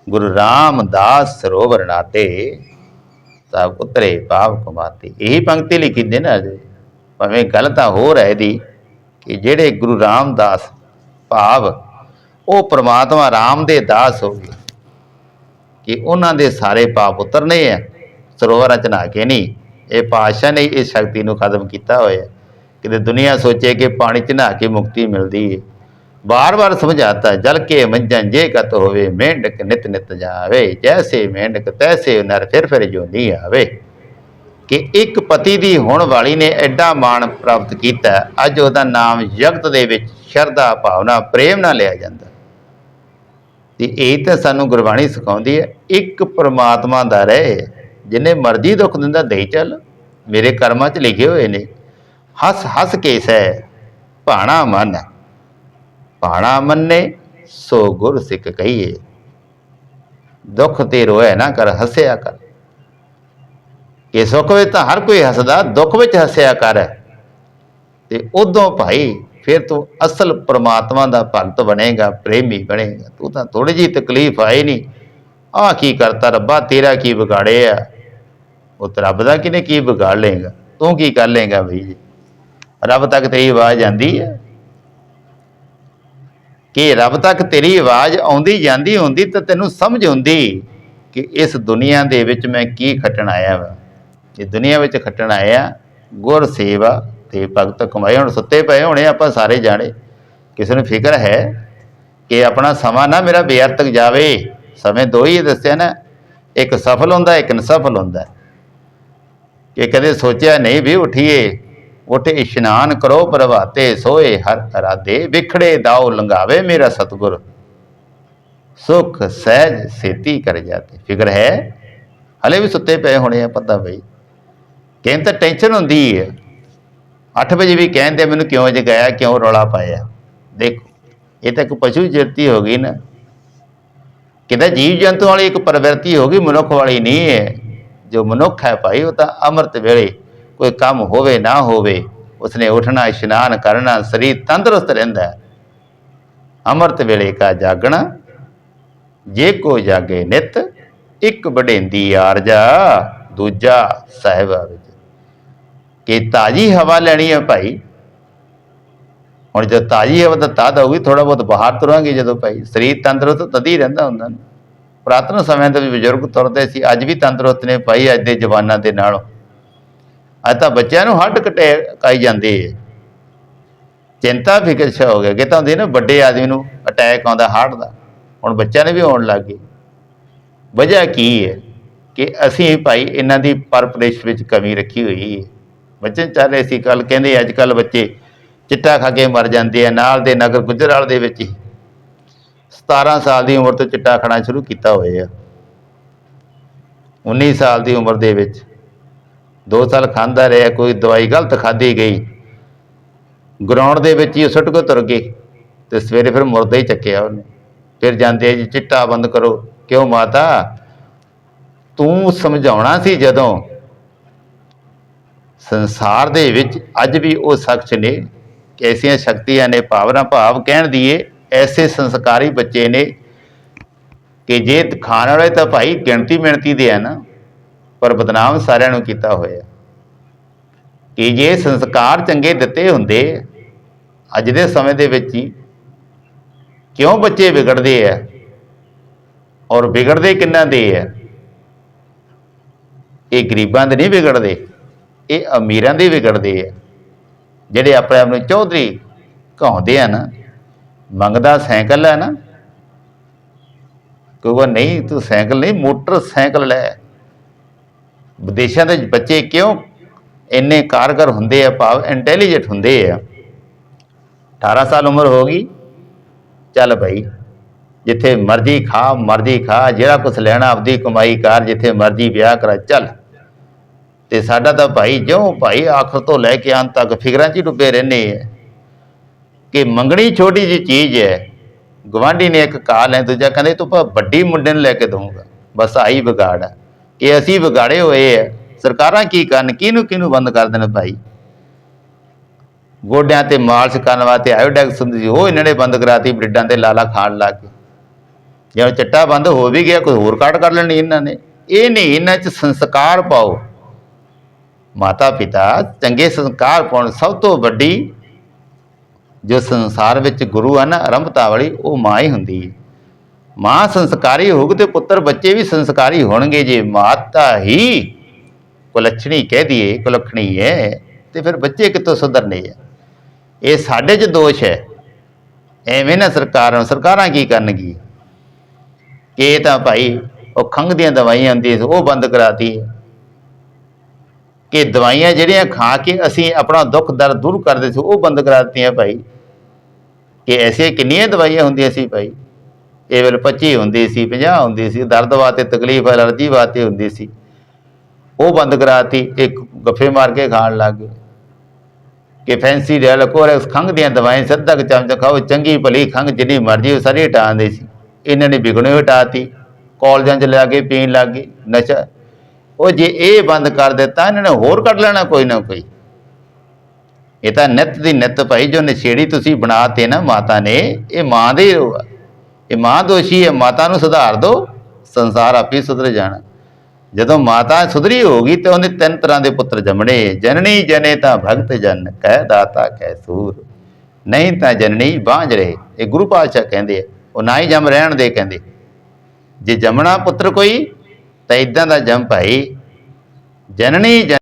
ਗੁਰੂ ਰਾਮਦਾਸ ਸਰੋਵਰ ਨਾਤੇ ਸਭ ਉਤਰੇ ਪਾਪ ਕਮਾਤੇ। ਇਹੀ ਪੰਕਤੀ ਲਿਖੀ ਦੇ ਨਾ ਅਜੇ। ਭਾਵੇਂ ਗੱਲ ਤਾਂ ਹੋਰ ਹੈ ਇਹਦੀ ਕਿ ਜਿਹੜੇ ਗੁਰੂ ਰਾਮਦਾਸ ਭਾਵ, ਉਹ ਪ੍ਰਮਾਤਮਾ ਰਾਮ ਦੇ ਦਾਸ ਹੋ ਗਏ। ਕਿ ਉਹਨਾਂ ਦੇ ਸਾਰੇ ਪਾਪ ਉਤਰਨੇ ਆ। ਸਰੋਵਰਾਂ ਚ ਨਹਾ ਕੇ ਨਹੀਂ। ਇਹ ਪਾਸ਼ਾ ਨੇ ਇਸ ਸ਼ਕਤੀ ਨੂੰ ਖਤਮ ਕੀਤਾ ਹੋਇਆ। ਕਿਤੇ ਦੁਨੀਆ ਸੋਚੇ ਕਿ ਪਾਣੀ ਚ ਨਹਾ ਕੇ ਮੁਕਤੀ ਮਿਲਦੀ ਹੈ ਬਾਰ-ਬਾਰ ਸਮਝਾਤਾ, ਜਲ ਕੇ ਮੰਜਨ ਜੇ ਕਤ ਹੋਵੇ, ਮੇਂਢਕ ਨਿਤ ਨਿਤ ਜਾਵੇ, ਜੈਸੇ ਮੇਂਢਕ ਤੈਸੇ ਨਰ ਫਿਰ ਫਿਰ ਜੋਨੀ ਆਵੇ। ਕਿ ਇੱਕ ਪਤੀ ਦੀ ਹੋਣ ਵਾਲੀ ਨੇ ਐਡਾ ਮਾਣ ਪ੍ਰਾਪਤ ਕੀਤਾ, ਅੱਜ ਉਹਦਾ ਨਾਮ ਜਗਤ ਦੇ ਵਿੱਚ ਸ਼ਰਧਾ ਭਾਵਨਾ, ਪ੍ਰੇਮ ਨਾਲ ਲਿਆ ਜਾਂਦਾ। ਤੇ ਇਹ ਤਾਂ ਸਾਨੂੰ ਗੁਰਬਾਣੀ ਸਿਖਾਉਂਦੀ ਹੈ, ਇੱਕ ਪ੍ਰਮਾਤਮਾ ਦਾ ਰਹੇ, ਜਿੰਨੇ ਮਰਜ਼ੀ ਦੁੱਖ ਦਿੰਦਾ ਦੇਈ ਚੱਲ, ਮੇਰੇ ਕਰਮਾਂ 'ਚ ਲਿਖੇ ਹੋਏ ਨੇ। ਹੱਸ ਹੱਸ ਕੇ ਸਹਿ, ਭਾਣਾ ਮਨ। ਭਾਣਾ ਮੰਨੇ, ਸੋ ਗੁਰ ਸਿੱਖ ਕਹੀਏ। ਦੁੱਖ ਤੇ ਰੋਏ ਨਾ ਕਰ, ਹੱਸਿਆ ਕਰ। ਕਿ ਸੁੱਖ ਵਿੱਚ ਤਾਂ ਹਰ ਕੋਈ ਹੱਸਦਾ, ਦੁੱਖ ਵਿੱਚ ਹੱਸਿਆ ਕਰ। ਤੇ ਉਦੋਂ ਭਾਈ ਫਿਰ ਤੂੰ ਅਸਲ ਪ੍ਰਮਾਤਮਾ ਦਾ ਭਗਤ ਬਣੇਗਾ, ਪ੍ਰੇਮੀ ਬਣੇਗਾ। ਤੂੰ ਤਾਂ ਥੋੜੀ ਜੀ ਤਕਲੀਫ ਆਈ ਨਹੀਂ ਆ ਕੀ ਕਰਤਾ ਰੱਬਾ, ਤੇਰਾ ਕੀ ਵਿਗਾੜੇ ਆ? ਉਹ ਤਾਂ ਰੱਬ ਦਾ ਕਿਨੇ ਕੀ ਵਿਗਾੜ ਲੇਗਾ ਤੂੰ ਕੀ ਕਰ ਲੇਗਾ ਬਈ ਜੀ ਰੱਬ ਤੱਕ ਤੇਰੀ ਆਵਾਜ਼ ਜਾਂਦੀ ਹੈ ਕਿ ਰੱਬ ਤੱਕ ਤੇਰੀ ਆਵਾਜ਼ ਆਉਂਦੀ ਜਾਂਦੀ ਹੁੰਦੀ ਤਾਂ ਤੈਨੂੰ ਸਮਝ ਹੁੰਦੀ ਕਿ ਇਸ ਦੁਨੀਆ ਦੇ ਵਿੱਚ ਮੈਂ ਕੀ ਖੱਟਣ ਆਇਆ ਵਾ। ਇਹ ਦੁਨੀਆ ਵਿੱਚ ਖੱਟਣ ਆਇਆ, ਗੁਰ ਸੇਵਾ ਤੇ ਭਗਤ ਕਮਾਏ ਹੁਣ ਸੁੱਤੇ ਪਏ ਹੋਣੇ ਆਪਾਂ ਸਾਰੇ ਜਾਣੇ। ਕਿਸੇ ਨੂੰ ਫਿਕਰ ਹੈ ਕਿ ਆਪਣਾ ਸਮਾਂ ਨਾ ਮੇਰਾ ਬੇਅਰਥਕ ਜਾਵੇ? ਸਮੇਂ ਦੋ ਹੀ ਦੱਸਿਆ ਨਾ, ਇੱਕ ਸਫਲ ਹੁੰਦਾ, ਇੱਕ ਨਸਫਲ ਹੁੰਦਾ। ਕਿ ਕਦੇ ਸੋਚਿਆ ਨਹੀਂ ਵੀ ਉਠੀਏ ਉੱਠ ਇਸ਼ਨਾਨ ਕਰੋ ਪ੍ਰਭਾਤੇ, ਸੋਏ ਹਰ ਅਰਾਦੇ ਵਿਖੜੇ ਦਾਉ ਲੰਘਾਵੇ ਮੇਰਾ ਸਤਗੁਰ। ਸੁਖ, ਸਹਿਜ, ਸੇਤੀ ਕਰ ਜਾਤੇ। ਫਿਕਰ ਹੈ? ਹਲੇ ਵੀ ਸੁੱਤੇ ਪਏ ਹੋਣੇ ਆ ਪਤਾ ਬਈ। ਕਹਿੰਦੇ ਤਾਂ ਟੈਨਸ਼ਨ ਹੁੰਦੀ ਹੈ 8 ਵਜੇ ਵੀ ਕਹਿੰਦੇ ਮੈਨੂੰ ਕਿਉਂ ਜਗਾਇਆ ਕਿਉਂ ਰੌਲਾ ਪਾਇਆ? ਦੇਖੋ, ਇਹ ਤਾਂ ਇੱਕ ਪਸ਼ੂ ਜਰਤੀ ਹੋ ਗਈ ਨਾ। ਕਿਦਾ ਜੀਵ ਜੰਤੂ ਵਾਲੀ ਇੱਕ ਪ੍ਰਵਿਰਤੀ ਹੋ ਗਈ, ਮਨੁੱਖ ਵਾਲੀ ਨਹੀਂ ਹੈ ਜੋ ਮਨੁੱਖ ਹੈ ਭਾਈ, ਉਹ ਤਾਂ ਅੰਮ੍ਰਿਤ ਵੇਲੇ ਕੋਈ ਕੰਮ ਹੋਵੇ ਨਾ ਹੋਵੇ, ਉਸਨੇ ਉਠਣਾ, ਇਸ਼ਨਾਨ ਕਰਨਾ, ਸਰੀਰ ਤੰਦਰੁਸਤ ਰਹਿੰਦਾ ਹੈ। ਅੰਮ੍ਰਿਤ ਵੇਲੇ ਕਾ ਜਾਗਣਾ, ਜੇ ਕੋ ਜਾਗੇ ਨਿਤ, ਇੱਕ ਵਡੇਂਦੀ ਆਰਜਾ ਦੂਜਾ ਸਾਹਿਬਾ ਵਿੱਚ। ਕਿ ਤਾਜੀ ਹਵਾ ਲੈਣੀ ਹੈ ਭਾਈ। ਹੁਣ ਜਦ ਤਾਜੀ ਹਵਾ ਤਾਂ ਤਦ ਹੋਊਗੀ ਥੋੜਾ ਬਹੁਤ ਬਾਹਰ ਤੁਰਾਂਗੇ ਜਦੋਂ ਭਾਈ। ਸਰੀਰ ਤੰਦਰੁਸਤ ਤਦ ਰਹਿੰਦਾ ਹੁੰਦਾ ਨਾ। ਪੁਰਾਤਨ ਸਮੇਂ ਦੇ ਬਜ਼ੁਰਗ ਤੁਰਦੇ ਸੀ, ਅੱਜ ਵੀ ਤੰਦਰੁਸਤ ਨੇ ਭਾਈ, ਅੱਜ ਦੇ ਜਵਾਨਾਂ ਦੇ ਨਾਲੋਂ। ਅੱਜ ਤਾਂ ਬੱਚਿਆਂ ਨੂੰ ਹੱਡ ਕਟੇ ਕਾਈ ਜਾਂਦੀ ਹੈ ਚਿੰਤਾ, ਫਿਕਰ ਛਾ ਹੋ ਗਿਆ। ਕਿ ਤਾਂ ਹੁੰਦੀ ਨਾ, ਵੱਡੇ ਆਦਮੀ ਨੂੰ ਅਟੈਕ ਆਉਂਦਾ ਹਾਰਟ ਦਾ। ਹੁਣ ਬੱਚਿਆਂ ਨੇ ਵੀ ਆਉਣ ਲੱਗ ਗਈ ਵਜ੍ਹਾ ਕੀ ਹੈ ਕਿ ਅਸੀਂ ਭਾਈ ਇਹਨਾਂ ਦੀ ਪਰਪਰੇਸ਼ ਵਿੱਚ ਕਮੀ ਰੱਖੀ ਹੋਈ ਹੈ ਬੱਚੇ ਚੱਲ ਰਹੇ ਸੀ ਕੱਲ ਕਹਿੰਦੇ ਅੱਜ ਕੱਲ ਬੱਚੇ ਚਿੱਟਾ ਖਾ ਕੇ ਮਰ ਜਾਂਦੇ ਆ, ਨਾਲ ਦੇ ਨਗਰ ਗੁਜਰਾਲ ਦੇ ਵਿੱਚ ਹੀ। 17 ਸਾਲ ਦੀ ਉਮਰ ਤੋਂ ਚਿੱਟਾ ਖਾਣਾ ਸ਼ੁਰੂ ਕੀਤਾ ਹੋਇਆ। ਆ 19 ਸਾਲ ਦੀ ਉਮਰ ਦੇ ਵਿੱਚ। 2 ਸਾਲ ਖਾਂਦਾ ਰਿਹਾ, ਕੋਈ ਦਵਾਈ ਗਲਤ ਖਾਧੀ ਗਈ। ਗਰਾਊਂਡ ਦੇ ਵਿੱਚ ਹੀ ਉਹ ਸੁੱਟ ਕੇ ਤੁਰ ਗਏ ਤੇ ਸਵੇਰੇ ਫਿਰ ਮੁਰਦਾ ਹੀ ਚੱਕਿਆ ਉਹਨੇ। ਫਿਰ ਜਾਂਦੇ ਆ ਜੀ, ਚਿੱਟਾ ਬੰਦ ਕਰੋ। ਕਿਉਂ ਮਾਤਾ? ਤੂੰ ਸਮਝਾਉਣਾ ਸੀ ਜਦੋਂ ਸੰਸਾਰ ਦੇ ਵਿੱਚ ਅੱਜ ਵੀ ਉਹ ਸ਼ਖਸ ਨੇ, ਐਸੀਆਂ ਸ਼ਕਤੀਆਂ ਨੇ, ਭਾਵਨਾ ਭਾਵ ਕਹਿਣ ਦੀਏ ਐਸੇ ਸੰਸਕਾਰੀ ਬੱਚੇ ਨੇ ਕਿ ਜੇ ਖਾਣ ਵਾਲੇ ਤਾਂ ਭਾਈ ਗਿਣਤੀ ਮਿਣਤੀ ਦੇ ਆ ਨਾ। ਪਰ ਬਦਨਾਮ ਸਾਰਿਆਂ ਨੂੰ ਕੀਤਾ ਹੋਇਆ। ਕਿ ਜੇ ਸੰਸਕਾਰ ਚੰਗੇ ਦਿੱਤੇ ਹੁੰਦੇ, ਅੱਜ ਦੇ ਸਮੇਂ ਦੇ ਵਿੱਚ ਹੀ ਕਿਉਂ ਬੱਚੇ ਵਿਗੜਦੇ ਆ? ਔਰ ਵਿਗੜਦੇ ਕਿੰਨਾ ਦੇ ਆ? ਇਹ ਗਰੀਬਾਂ ਦੇ ਨਹੀਂ ਵਿਗੜਦੇ, ਇਹ ਅਮੀਰਾਂ ਦੇ ਵਿਗੜਦੇ ਆ। ਜਿਹੜੇ ਆਪਣੇ ਆਪ ਨੂੰ ਚੌਧਰੀ ਕਹਾਉਂਦੇ ਆ ਨਾ, ਮੰਗਦਾ ਸਾਈਕਲ ਹੈ ਨਾ। ਕਹੂਗਾ, ਨਹੀਂ, ਤੂੰ ਸਾਈਕਲ ਨਹੀਂ, ਮੋਟਰਸਾਈਕਲ ਲੈ। ਵਿਦੇਸ਼ਾਂ ਦੇ ਬੱਚੇ ਕਿਉਂ ਇੰਨੇ ਕਾਰਗਰ ਹੁੰਦੇ ਆ, ਭਾਵ ਇੰਟੈਲੀਜੈਂਟ ਹੁੰਦੇ ਆ? 18 ਸਾਲ ਉਮਰ ਹੋ ਗਈ, ਚੱਲ ਭਾਈ ਜਿੱਥੇ ਮਰਜ਼ੀ ਖਾ ਮਰਜ਼ੀ ਖਾ, ਜਿਹੜਾ ਕੁਝ ਲੈਣਾ, ਆਪਦੀ ਕਮਾਈ ਕਰ, ਜਿੱਥੇ ਮਰਜ਼ੀ ਵਿਆਹ ਕਰਾ, ਚੱਲ। ਤੇ ਸਾਡਾ ਤਾਂ ਭਾਈ ਜਿਉਂ ਭਾਈ ਆਖਰ ਤੋਂ ਲੈ ਕੇ ਅੰਤ ਤੱਕ ਫਿਕਰਾਂ 'ਚ ਹੀ ਡੁੱਬੇ ਰਹਿੰਦੇ ਆ। ਕਿ ਮੰਗਣੀ ਛੋਟੀ ਜੀ ਚੀਜ਼ ਹੈ ਗਵਾਂਢੀ ਨੇ ਇੱਕ ਕਾਰ ਲੈ ਦੂਜਾ ਕਹਿੰਦੇ, ਤੂੰ ਭਾ ਵੱਡੀ ਮੁੰਡੇ ਨੂੰ ਲੈ ਕੇ ਦਊਂਗਾ, ਬਸ ਆਈ ਵਿਗਾੜ ਹੈ ਕਿ ਅਸੀਂ ਵਿਗਾੜੇ ਹੋਏ ਆ। ਸਰਕਾਰਾਂ ਕੀ ਕਰਨ? ਕਿਹਨੂੰ ਕਿਹਨੂੰ ਬੰਦ ਕਰ ਦੇਣ ਭਾਈ? ਗੋਡਿਆਂ ਤੇ ਮਾਲਸ਼ ਕਰਨ ਵਾਸਤੇ ਆਇਓਡੈਕਸ ਹੁੰਦੀ ਸੀ। ਉਹ ਇਹਨਾਂ ਨੇ ਬੰਦ ਕਰਾਤੀ, ਬ੍ਰਿਡਾਂ ਤੇ ਲਾਲਾ ਖਾਣ ਲੱਗ ਗਏ ਜਦੋਂ ਚਿੱਟਾ ਬੰਦ ਹੋ ਵੀ ਗਿਆ, ਕੋਈ ਹੋਰ ਕਾਟ ਕਰ ਲੈਣੀ ਇਹਨਾਂ ਨੇ। ਇਹ ਨਹੀਂ, ਇਹਨਾਂ 'ਚ ਸੰਸਕਾਰ ਪਾਓ। ਮਾਤਾ ਪਿਤਾ ਚੰਗੇ ਸੰਸਕਾਰ ਪਾਉਣ ਸਭ ਤੋਂ ਵੱਡੀ ਜੋ ਸੰਸਾਰ ਵਿੱਚ ਗੁਰੂ ਆ ਨਾ ਆਰੰਭਤਾ ਵਾਲੀ, ਉਹ ਮਾਂ ਹੀ ਹੁੰਦੀ ਹੈ। ਮਾਂ ਸੰਸਕਾਰੀ ਹੋਊਗੀ ਤੇ ਪੁੱਤਰ ਬੱਚੇ ਵੀ ਸੰਸਕਾਰੀ ਹੋਣਗੇ ਜੇ ਮਾਤਾ ਹੀ ਕੁਲੱਛਣੀ ਕਹਿ ਦਈਏ, ਕੁਲੱਖਣੀ ਹੈ ਤੇ ਫਿਰ ਬੱਚੇ ਕਿੱਥੋਂ ਸੁਧਰਨੇ ਆ? ਇਹ ਸਾਡੇ 'ਚ ਦੋਸ਼ ਹੈ। ਐਵੇਂ ਨਾ ਸਰਕਾਰਾਂ ਸਰਕਾਰਾਂ ਕੀ ਕਰਨਗੀ? ਕਿ ਇਹ ਤਾਂ ਭਾਈ ਉਹ ਖੰਘ ਦੀਆਂ ਦਵਾਈਆਂ ਹੁੰਦੀਆਂ ਸੀ, ਉਹ ਬੰਦ ਕਰਾਤੀ ਕਿ ਦਵਾਈਆਂ ਜਿਹੜੀਆਂ ਖਾ ਕੇ ਅਸੀਂ ਆਪਣਾ ਦੁੱਖ ਦਰਦ ਦੂਰ ਕਰਦੇ ਸੀ, ਉਹ ਬੰਦ ਕਰਾ ਦਿੱਤੀਆਂ ਭਾਈ। ਕਿ ਐਸੀਆਂ ਕਿੰਨੀਆਂ ਦਵਾਈਆਂ ਹੁੰਦੀਆਂ ਸੀ ਭਾਈ? ਇਹ ਵੇਲੇ 25 ਹੁੰਦੀ ਸੀ 50 ਹੁੰਦੀ ਸੀ, ਦਰਦ ਵਾਸਤੇ ਤਕਲੀਫ, ਐਲਰਜੀ ਵਾਸਤੇ ਹੁੰਦੀ ਸੀ। ਉਹ ਬੰਦ ਕਰਾਤੀ, ਇੱਕ ਗੱਫੇ ਮਾਰ ਕੇ ਖਾਣ ਲੱਗ ਗਏ। ਕਿ ਫੈਂਸੀ ਡੈਲ ਕੋਰੈਕਸ ਖੰਘ ਦੀਆਂ ਦਵਾਈਆਂ ਸਿੱਧਾ ਕੁ ਚਮਚ ਖਾਓ, ਚੰਗੀ ਭਲੀ ਖੰਘ ਜਿੰਨੀ ਮਰਜ਼ੀ ਉਹ ਸਾਰੀ ਹਟਾਉਂਦੇ ਸੀ। ਇਹਨਾਂ ਨੇ ਵਿਗਣੇ ਹਟਾਤੀ। ਕਾਲਜਾਂ 'ਚ ਲਿਆ ਕੇ ਪੀਣ ਲੱਗ ਗਏ, ਨਸ਼ਾ। ਉਹ ਜੇ ਇਹ ਬੰਦ ਕਰ ਦਿੱਤਾ, ਇਹਨਾਂ ਨੇ ਹੋਰ ਕੱਢ ਲੈਣਾ ਕੋਈ ਨਾ ਕੋਈ। ਇਹ ਤਾਂ ਨਿੱਤ ਦੀ ਨਿੱਤ ਭਾਈ, ਜੋ ਨਸ਼ੇੜੀ ਤੁਸੀਂ ਬਣਾਤੇ ਨਾ ਮਾਤਾ ਨੇ, ਇਹ ਮਾਂ ਦੇ ਰੋ ਆ। ਇਹ ਮਾਂ ਦੋਸ਼ੀ ਹੈ, ਮਾਤਾ ਨੂੰ ਸੁਧਾਰ ਦਿਓ ਸੰਸਾਰ ਆਪੇ ਸੁਧਰ ਜਾਣਾ। ਜਦੋਂ ਮਾਤਾ ਸੁਧਰੀ ਹੋਗੀ ਤੇ ਉਹਨੇ ਤਿੰਨ ਤਰ੍ਹਾਂ ਦੇ ਪੁੱਤਰ ਜੰਮਣੇ, ਜਨਨੀ ਜਨੇ ਤਾਂ ਭਗਤ ਜਨ, ਕਹਿ ਦਾਤਾ, ਕਹਿ ਸੂਰ। ਨਹੀਂ ਤਾਂ ਜਨਨੀ ਬਾਂਝ ਰਹੇ, ਇਹ ਗੁਰੂ ਪਾਤਸ਼ਾਹ ਕਹਿੰਦੇ ਆ, ਉਹ ਨਾ ਹੀ ਜੰਮ ਰਹਿਣ ਦੇ ਕਹਿੰਦੇ। ਜੇ ਜੰਮਣਾ ਪੁੱਤਰ ਕੋਈ, ਤਾਂ ਇਦਾਂ ਦਾ ਜਮ ਭਾਈ। ਜਨਨੀ ਜਨ